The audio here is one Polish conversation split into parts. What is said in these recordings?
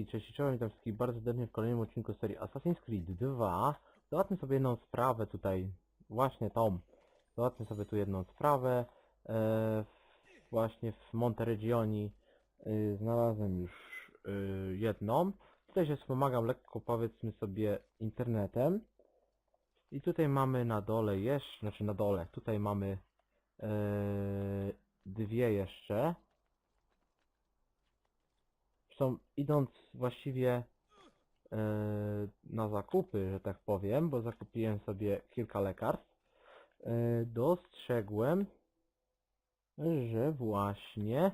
Hej, cześć, czołem, witam wszystkich bardzo serdecznie w kolejnym odcinku serii Assassin's Creed 2. Załatwmy sobie jedną sprawę tutaj, właśnie tą. Załatwmy sobie tu jedną sprawę. E, właśnie w Monteregioni y, znalazłem już y, jedną. Tutaj się wspomagam lekko, powiedzmy sobie, internetem. I tutaj mamy na dole jeszcze, znaczy na dole, tutaj mamy e, dwie jeszcze. Zresztą idąc właściwie e, na zakupy, że tak powiem, bo zakupiłem sobie kilka lekarstw, e, dostrzegłem, że właśnie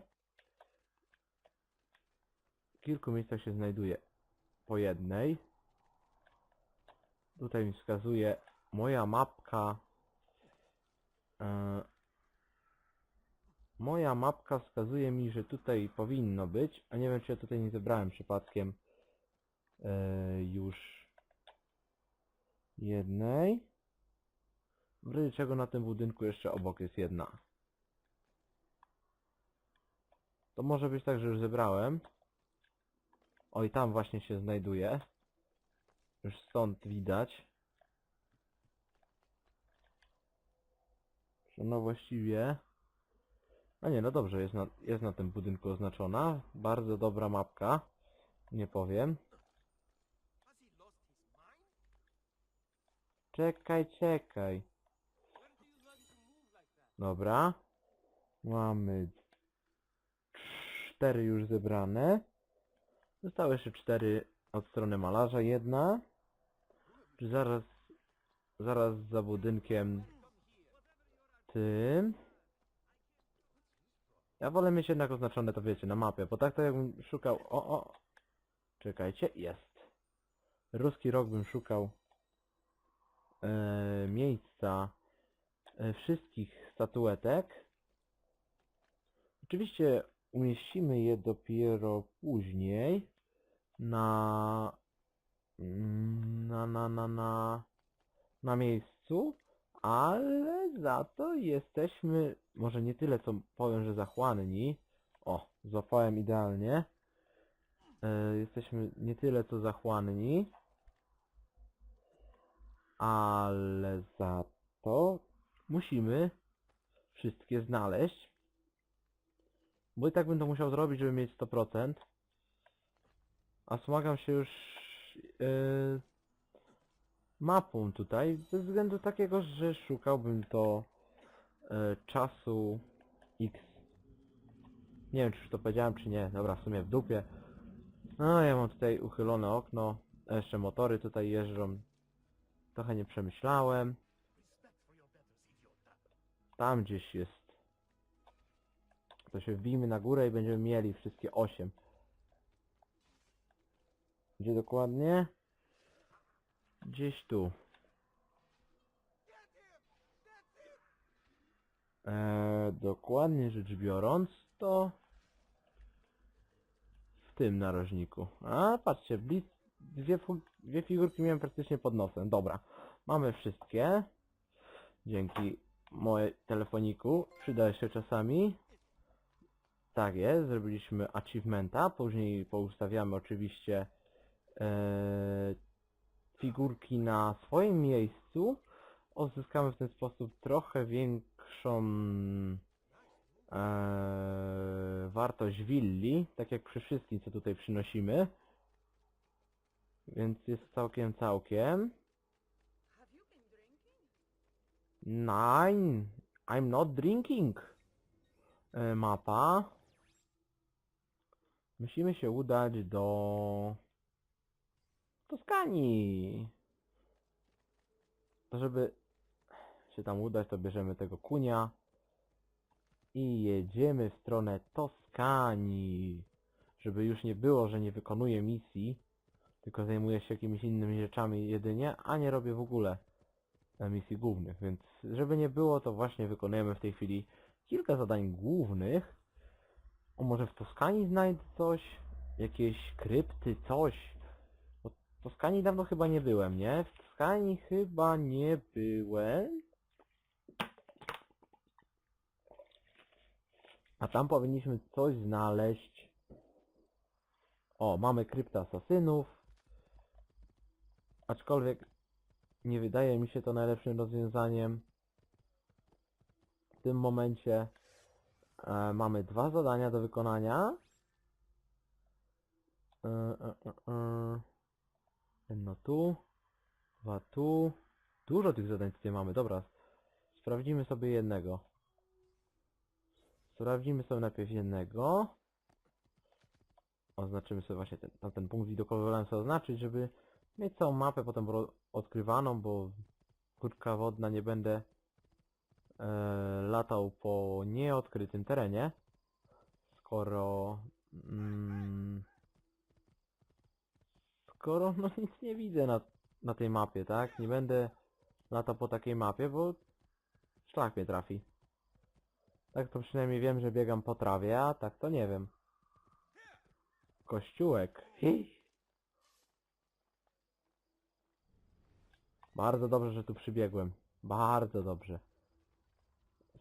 w kilku miejscach się znajduje po jednej. Tutaj mi wskazuje moja mapka. E, moja mapka wskazuje mi, że tutaj powinno być, a nie wiem czy ja tutaj nie zebrałem przypadkiem e, już jednej. W razie czego na tym budynku jeszcze obok jest jedna. To może być tak, że już zebrałem. Oj, tam właśnie się znajduje. Już stąd widać. Że no właściwie... A nie, no dobrze, jest na, jest na tym budynku oznaczona. Bardzo dobra mapka. Nie powiem. Czekaj, czekaj. Dobra. Mamy cztery już zebrane. Zostały jeszcze cztery od strony malarza. Jedna. Zaraz, zaraz za budynkiem tym. Ja wolę mieć jednak oznaczone to wiecie, na mapie, bo tak to jakbym szukał... O, o! Czekajcie, jest. Ruski rok bym szukał e, miejsca e, wszystkich statuetek. Oczywiście umieścimy je dopiero później na mm, na na na na, na miejscu, ale za to jesteśmy może nie tyle co powiem, że zachłanni. O, złapałem idealnie. E, jesteśmy nie tyle co zachłanni, ale za to musimy wszystkie znaleźć. Bo i tak będę musiał zrobić, żeby mieć 100%. A wspomagam się już yy, mapą tutaj, ze względu takiego, że szukałbym to yy, czasu X. Nie wiem, czy już to powiedziałem, czy nie. Dobra, w sumie w dupie. No, ja mam tutaj uchylone okno. Jeszcze motory tutaj jeżdżą. Trochę nie przemyślałem. Tam gdzieś jest. To się wbijmy na górę i będziemy mieli wszystkie 8. Gdzie dokładnie? Gdzieś tu. Eee, dokładnie rzecz biorąc, to w tym narożniku. A, patrzcie, dwie, dwie figurki miałem praktycznie pod nosem. Dobra, mamy wszystkie. Dzięki moje telefoniku. Przyda się czasami. Tak jest, zrobiliśmy achievementa. Później poustawiamy oczywiście e, figurki na swoim miejscu. Uzyskamy w ten sposób trochę większą e, wartość willi, tak jak przy wszystkim co tutaj przynosimy. Więc jest całkiem całkiem. Nine, I'm not drinking. E, mapa. Musimy się udać do Toskanii. To żeby się tam udać, to bierzemy tego kunia i jedziemy w stronę Toskanii. Żeby już nie było, że nie wykonuję misji, tylko zajmuję się jakimiś innymi rzeczami jedynie, a nie robię w ogóle e, misji głównych, więc żeby nie było, to właśnie wykonujemy w tej chwili kilka zadań głównych. O, może w Toskanii znajdę coś? Jakieś krypty, coś? W Toskanii dawno chyba nie byłem, nie? W Toskanii chyba nie byłem. A tam powinniśmy coś znaleźć. O, mamy kryptę asasynów. Aczkolwiek nie wydaje mi się to najlepszym rozwiązaniem. W tym momencie e, mamy dwa zadania do wykonania. E, e, e, e. Jedno tu, dwa tu. Dużo tych zadań tutaj mamy, dobra. Sprawdzimy sobie jednego. Sprawdzimy sobie najpierw jednego. Oznaczymy sobie właśnie ten, ten punkt widokowy wolałem sobie oznaczyć, żeby mieć całą mapę potem odkrywaną, bo kurka wodna nie będę e, latał po nieodkrytym terenie, skoro mm, skoro no nic nie widzę na, na tej mapie, tak? Nie będę latał po takiej mapie, bo szlak mnie trafi. Tak to przynajmniej wiem, że biegam po trawie, a tak to nie wiem. Kościółek. Hi. Bardzo dobrze, że tu przybiegłem. Bardzo dobrze.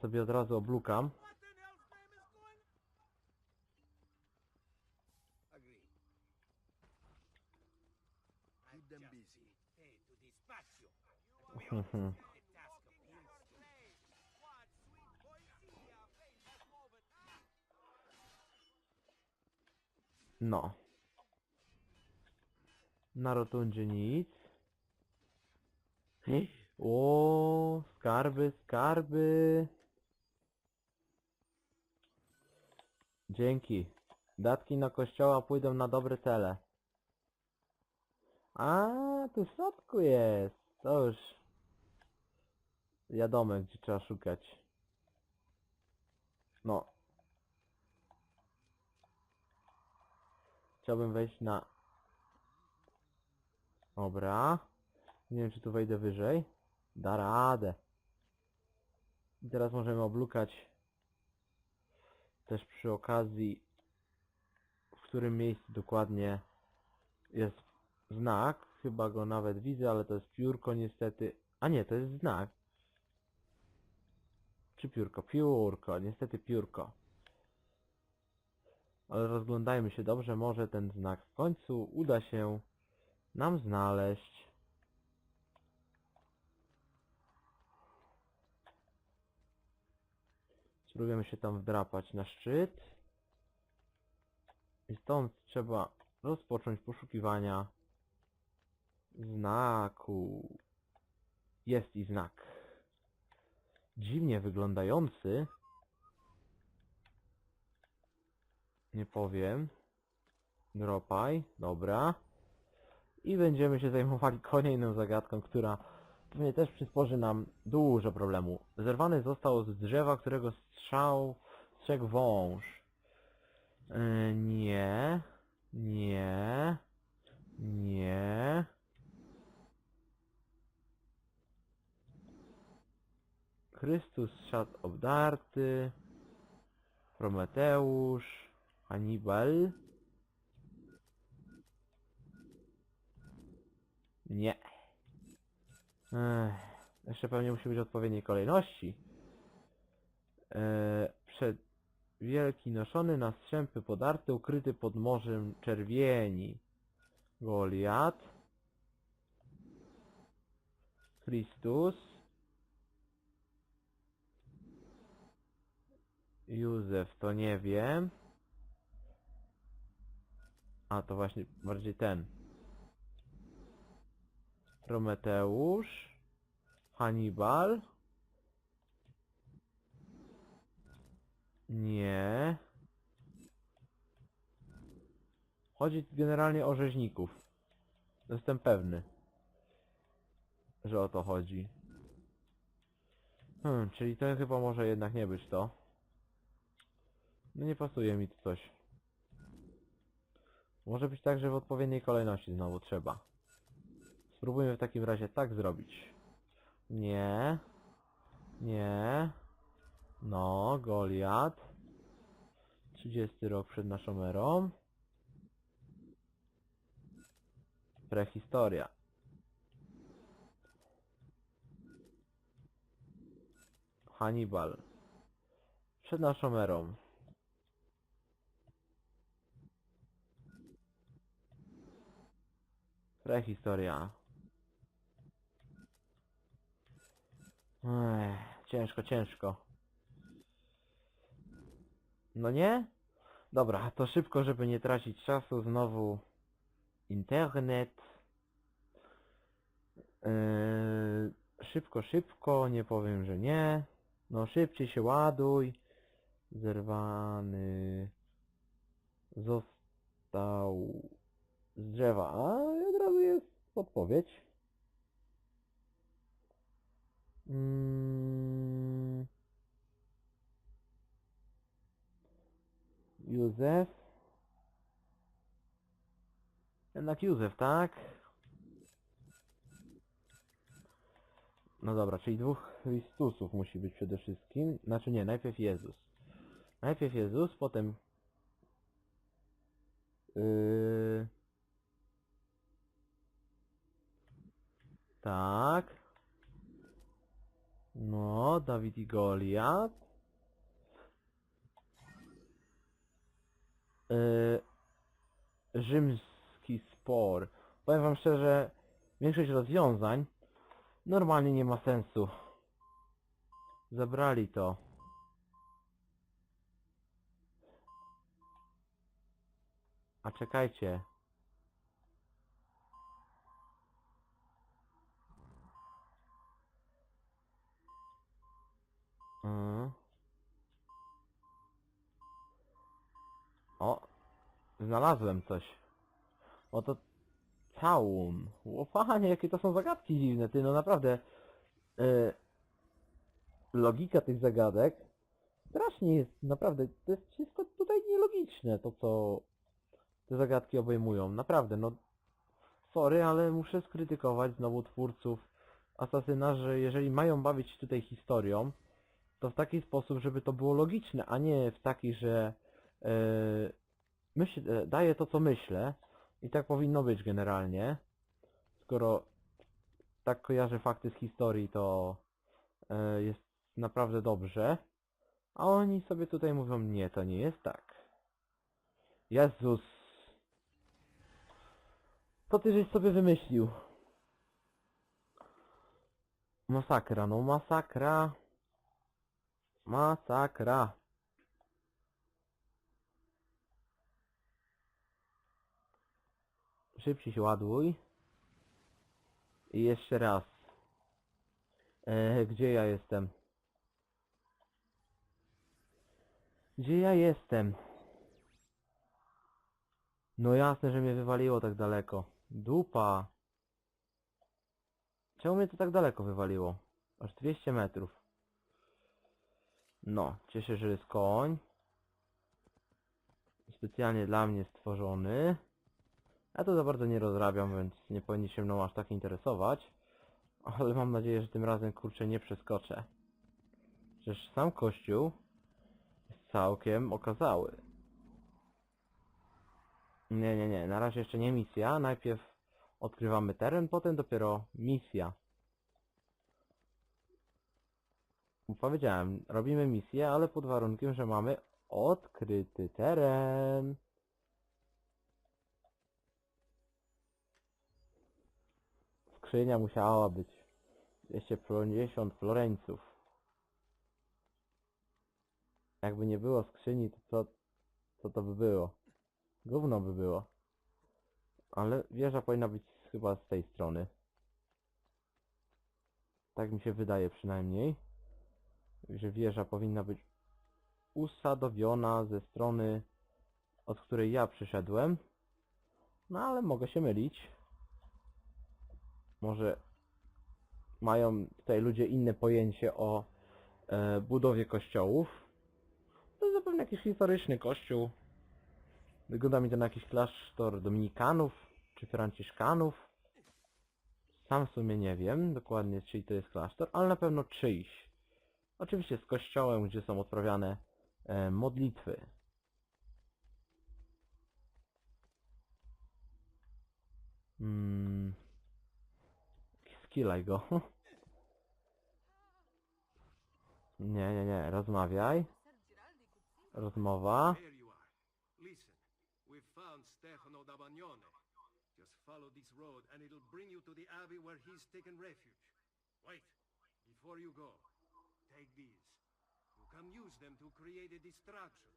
Sobie od razu oblukam. Moved. No. Na rotundzie nic. O, skarby, skarby. Dzięki. Datki na kościoła pójdą na dobre cele. A, tu w środku jest. To już wiadomo, gdzie trzeba szukać. No. Chciałbym wejść na... Dobra. Nie wiem, czy tu wejdę wyżej. Da radę. I teraz możemy oblukać też przy okazji, w którym miejscu dokładnie jest znak. Chyba go nawet widzę, ale to jest piórko niestety. A nie, to jest znak. Czy piórko? Piórko, niestety piórko. Ale rozglądajmy się dobrze, może ten znak w końcu uda się nam znaleźć. Spróbujemy się tam wdrapać na szczyt. I stąd trzeba rozpocząć poszukiwania znaku. Jest i znak. Dziwnie wyglądający. Nie powiem. Dropaj, dobra. I będziemy się zajmowali kolejną zagadką, która pewnie też przysporzy nam dużo problemu. Zerwany został z drzewa, którego strzał strzegł wąż. Yy, nie, Chrystus szat obdarty. Prometeusz. Hannibal. Nie. Ech, jeszcze pewnie musi być odpowiedniej kolejności. Eee, przed wielki noszony na strzępy podarty, ukryty pod morzem czerwieni. Goliat. Chrystus. Józef to nie wiem. A to właśnie bardziej ten. Prometeusz. Hannibal. Nie. Chodzi generalnie o rzeźników. Jestem pewny, że o to chodzi. Hmm, czyli to chyba może jednak nie być to. No nie pasuje mi tu coś. Może być tak, że w odpowiedniej kolejności znowu trzeba. Spróbujmy w takim razie tak zrobić. Nie. Nie. No, Goliat. 30 rok przed naszą erą. Prehistoria. Hannibal. Przed naszą erą. Prehistoria. Ech, ciężko, ciężko. No nie? Dobra, to szybko, żeby nie tracić czasu, znowu internet. Yy, szybko, szybko, nie powiem, że nie. No szybciej się ładuj. Zerwany został z drzewa. A jest podpowiedź. Mm. Józef. Jednak Józef, tak? No dobra, czyli dwóch Chrystusów musi być przede wszystkim. Znaczy nie, najpierw Jezus. Najpierw Jezus, potem... Yy... Tak. No, Dawid i Goliat. Yy... Rzymski spor. Powiem wam szczerze, większość rozwiązań normalnie nie ma sensu. Zabrali to. A czekajcie. Mm. O, znalazłem coś. Oto całun. O jakie to są zagadki dziwne, ty, no naprawdę. E, logika tych zagadek strasznie jest, naprawdę, to jest wszystko tutaj nielogiczne, to co te zagadki obejmują. Naprawdę, no sorry, ale muszę skrytykować znowu twórców Asasyna, że jeżeli mają bawić się tutaj historią, to w taki sposób, żeby to było logiczne, a nie w taki, że e, myśl, e, daję to, co myślę i tak powinno być generalnie. Skoro tak kojarzę fakty z historii, to e, jest naprawdę dobrze. A oni sobie tutaj mówią, nie, to nie jest tak. Jezus. Co ty żeś sobie wymyślił? Masakra, no masakra. Masakra. Szybciej się ładuj. I jeszcze raz. E, gdzie ja jestem? Gdzie ja jestem? No jasne, że mnie wywaliło tak daleko. Dupa. Czemu mnie to tak daleko wywaliło? Aż 200 metrów. No, cieszę, że jest koń. Specjalnie dla mnie stworzony. Ja to za bardzo nie rozrabiam, więc nie powinni się mną aż tak interesować. Ale mam nadzieję, że tym razem kurczę nie przeskoczę. Przecież sam kościół jest całkiem okazały. Nie, nie, nie, na razie jeszcze nie misja. Najpierw odkrywamy teren, potem dopiero misja. Powiedziałem, robimy misję, ale pod warunkiem, że mamy odkryty teren. Skrzynia musiała być. 250 floreńców. Jakby nie było skrzyni, to co, co to by było? Gówno by było. Ale wieża powinna być chyba z tej strony. Tak mi się wydaje przynajmniej. Że wieża powinna być usadowiona ze strony, od której ja przyszedłem. No ale mogę się mylić. Może mają tutaj ludzie inne pojęcie o e, budowie kościołów. To jest zapewne jakiś historyczny kościół. Wygląda mi to na jakiś klasztor dominikanów czy franciszkanów. Sam w sumie nie wiem dokładnie czyj to jest klasztor, ale na pewno czyjś. Oczywiście z kościołem, gdzie są odprawiane e, modlitwy. Hmm. Skillaj go. Nie, nie, nie, rozmawiaj. Rozmowa. Just follow this road and it'll bring you to the abbey where he's taken refuge. Wait, before you go, take these. You can use them to create a distraction.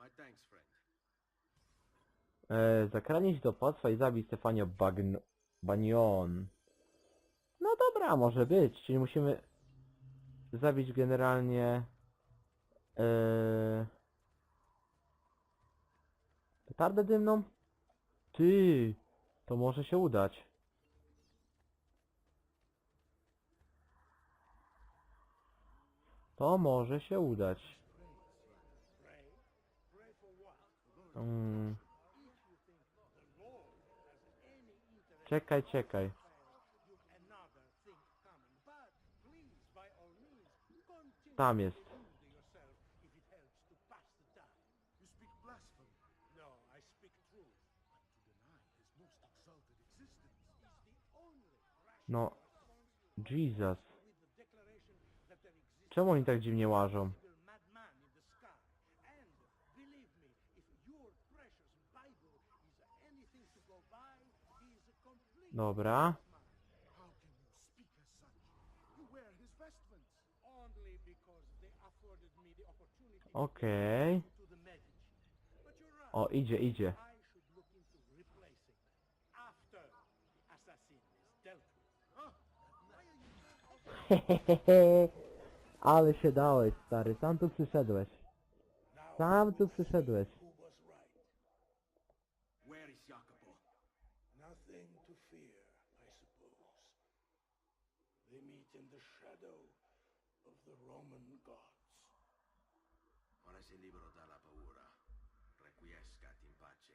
My thanks, friend. E, do opłactwa i zabij Stefanio Bagn... Banion. No dobra, może być. Czyli musimy zabić generalnie... E, petardę dymną? Ty! To może się udać. To może się udać. Mm. Czekaj, czekaj. Tam jest. No, I Czemu oni tak dziwnie łażą? Dobra. Okej. right. O, idzie, idzie. I Ale się dałeś, stary. Sam tu przyszedłeś. Sam tu przyszedłeś. who was right? Where is Jacopo? Nothing to fear, I suppose. They meet in the shadow of the Roman gods. Ora se libero dalla paura. Requiescat in pace.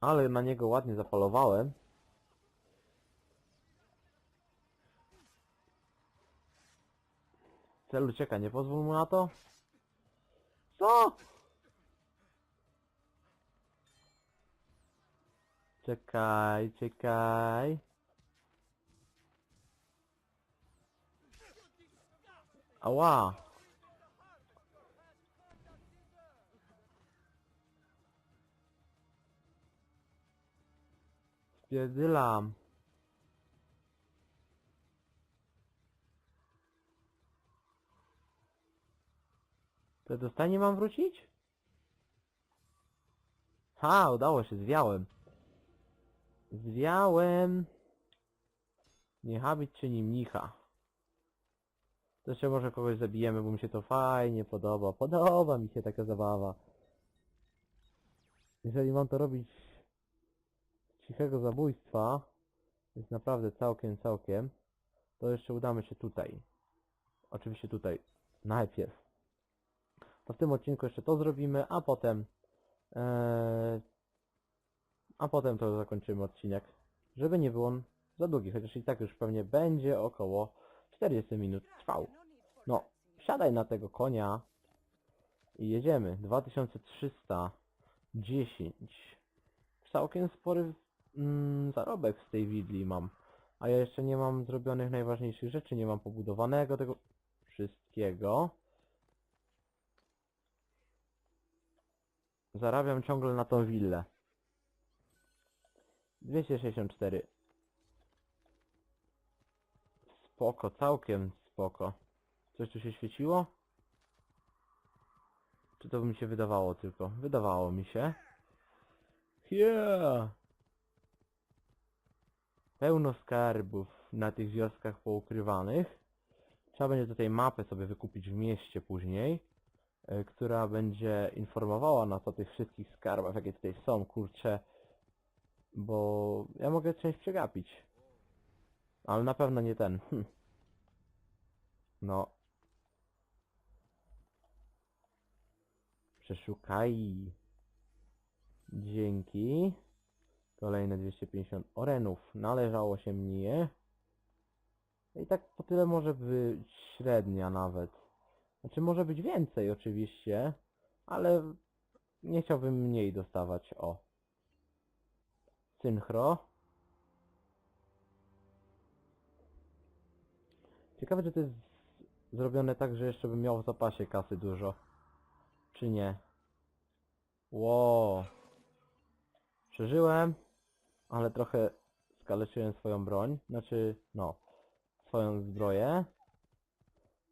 Ale na niego ładnie zapalowałem. Cel ucieka, nie pozwól mu na to? Co? Czekaj, czekaj. Ała! Spierdylam. To do stajni mam wrócić? Ha, udało się, zwiałem. Zwiałem. Nie habit czyni mnicha. To jeszcze może kogoś zabijemy, bo mi się to fajnie podoba. Podoba mi się taka zabawa. Jeżeli mam to robić cichego zabójstwa, jest naprawdę całkiem, całkiem, to jeszcze udamy się tutaj. Oczywiście tutaj. Najpierw. To w tym odcinku jeszcze to zrobimy, a potem Eee, a potem to zakończymy odcinek, żeby nie był on za długi, chociaż i tak już pewnie będzie około 40 minut trwał. No, siadaj na tego konia i jedziemy. 2310. Całkiem spory mm, zarobek z tej widli mam. A ja jeszcze nie mam zrobionych najważniejszych rzeczy, nie mam pobudowanego tego wszystkiego. Zarabiam ciągle na tą willę. 264. Spoko, całkiem spoko. Coś tu się świeciło? Czy to mi się wydawało tylko? Wydawało mi się. Yeah! Pełno skarbów na tych wioskach poukrywanych. Trzeba będzie do tej mapy sobie wykupić w mieście później która będzie informowała nas o tych wszystkich skarbach, jakie tutaj są, kurcze, bo ja mogę część przegapić. Ale na pewno nie ten. Hm. No. Przeszukaj. Dzięki. Kolejne 250 orenów. Należało się mnie. I tak po tyle może być średnia nawet. Znaczy może być więcej oczywiście, ale nie chciałbym mniej dostawać, o. Synchro. Ciekawe, czy to jest zrobione tak, że jeszcze bym miał w zapasie kasy dużo. Czy nie? Ło. Przeżyłem. ale trochę skaleczyłem swoją broń, znaczy, no, swoją zbroję.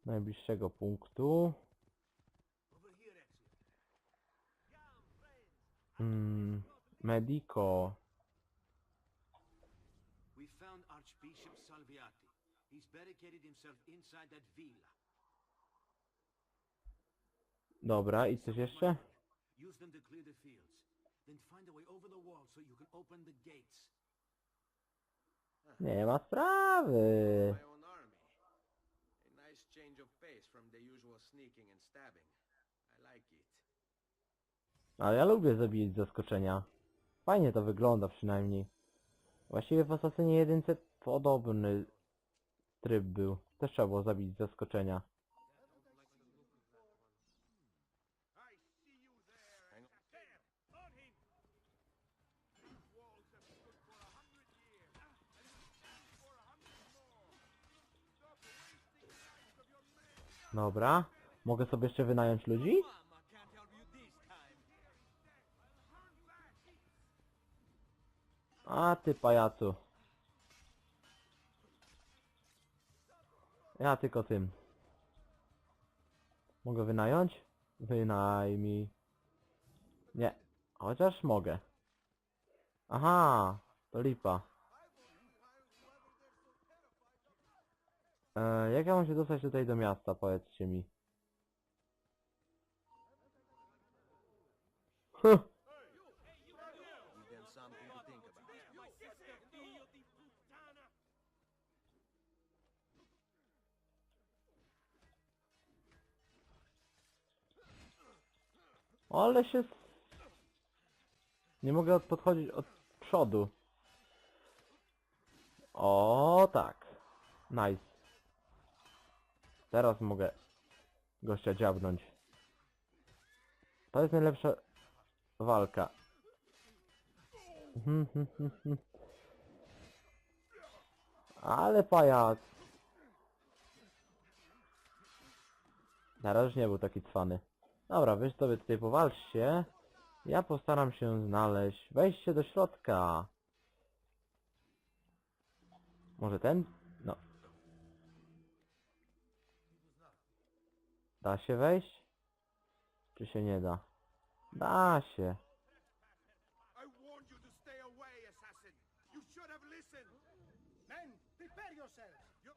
Najbliższego punktu. Mm, Medico. We found Archbishop Salviati. He's barricaded himself inside that villa. Dobra, i coś jeszcze? Use them to clear the fields. Then find a way over the wall so you can open the gates. Nie ma sprawy. my own army. A nice change of pace from the usual sneaking and stabbing. I like it. Ale ja lubię zabijać zaskoczenia. Fajnie to wygląda przynajmniej. Właściwie w Assassinie 1 podobny tryb był. Też trzeba było zabić zaskoczenia. Dobra. Mogę sobie jeszcze wynająć ludzi? A ty pajacu. Ja tylko tym. Mogę wynająć? Wynajmij. Nie. Chociaż mogę. Aha, to lipa. E, jak ja mam się dostać tutaj do miasta, powiedzcie mi. Huh. Ale się... Nie mogę od- podchodzić od przodu. O tak. Nice. Teraz mogę gościa dziabnąć. To jest najlepsza walka. Mhm, mhm, mhm. Ale pajac. Na razie nie był taki cwany. Dobra, wy sobie tutaj powalczcie. Ja postaram się znaleźć wejście do środka. Może ten? No. Da się wejść? Czy się nie da? Da się. I warned you to stay away, assassin. You should have listened. Men, prepare yourselves. You...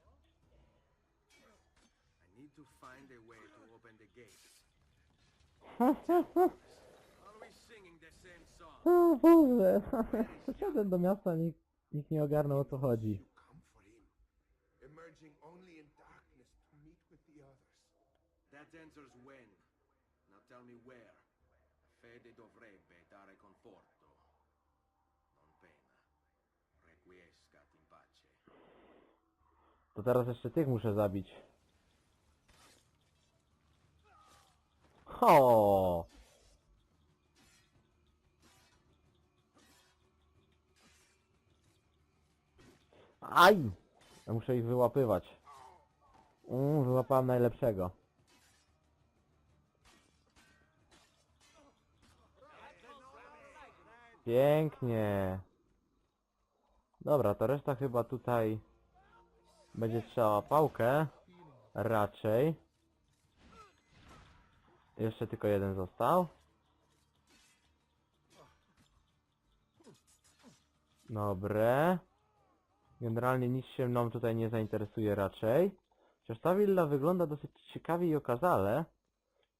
I need to find a way to open the gates. Always singing the same song. O Boże, przyszedłem do miasta, nikt, nikt nie ogarnął o co chodzi. To teraz jeszcze tych muszę zabić. Ho! Aj! Ja muszę ich wyłapywać. Mm, wyłapałem najlepszego. Pięknie. Dobra, to reszta chyba tutaj będzie trzeba pałkę. Raczej. Jeszcze tylko jeden został. Dobre. Generalnie nic się mną tutaj nie zainteresuje raczej. Chociaż ta willa wygląda dosyć ciekawie i okazale.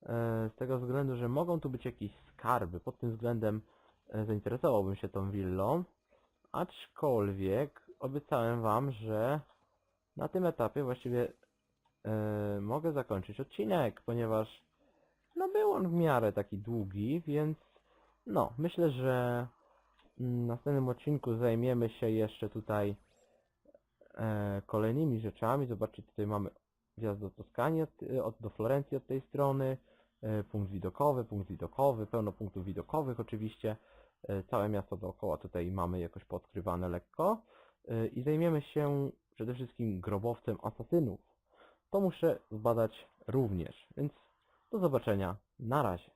e, Z tego względu, że mogą tu być jakieś skarby. Pod tym względem e, zainteresowałbym się tą willą. Aczkolwiek obiecałem wam, że na tym etapie właściwie e, mogę zakończyć odcinek, ponieważ no był on w miarę taki długi, więc no, myślę, że w następnym odcinku zajmiemy się jeszcze tutaj e, kolejnymi rzeczami. Zobaczcie, tutaj mamy wjazd do Toskanii, od, od, do Florencji od tej strony, e, punkt widokowy, punkt widokowy, pełno punktów widokowych oczywiście. E, całe miasto dookoła tutaj mamy jakoś podkrywane lekko. I zajmiemy się przede wszystkim grobowcem asasynów. To muszę zbadać również, więc do zobaczenia. Na razie.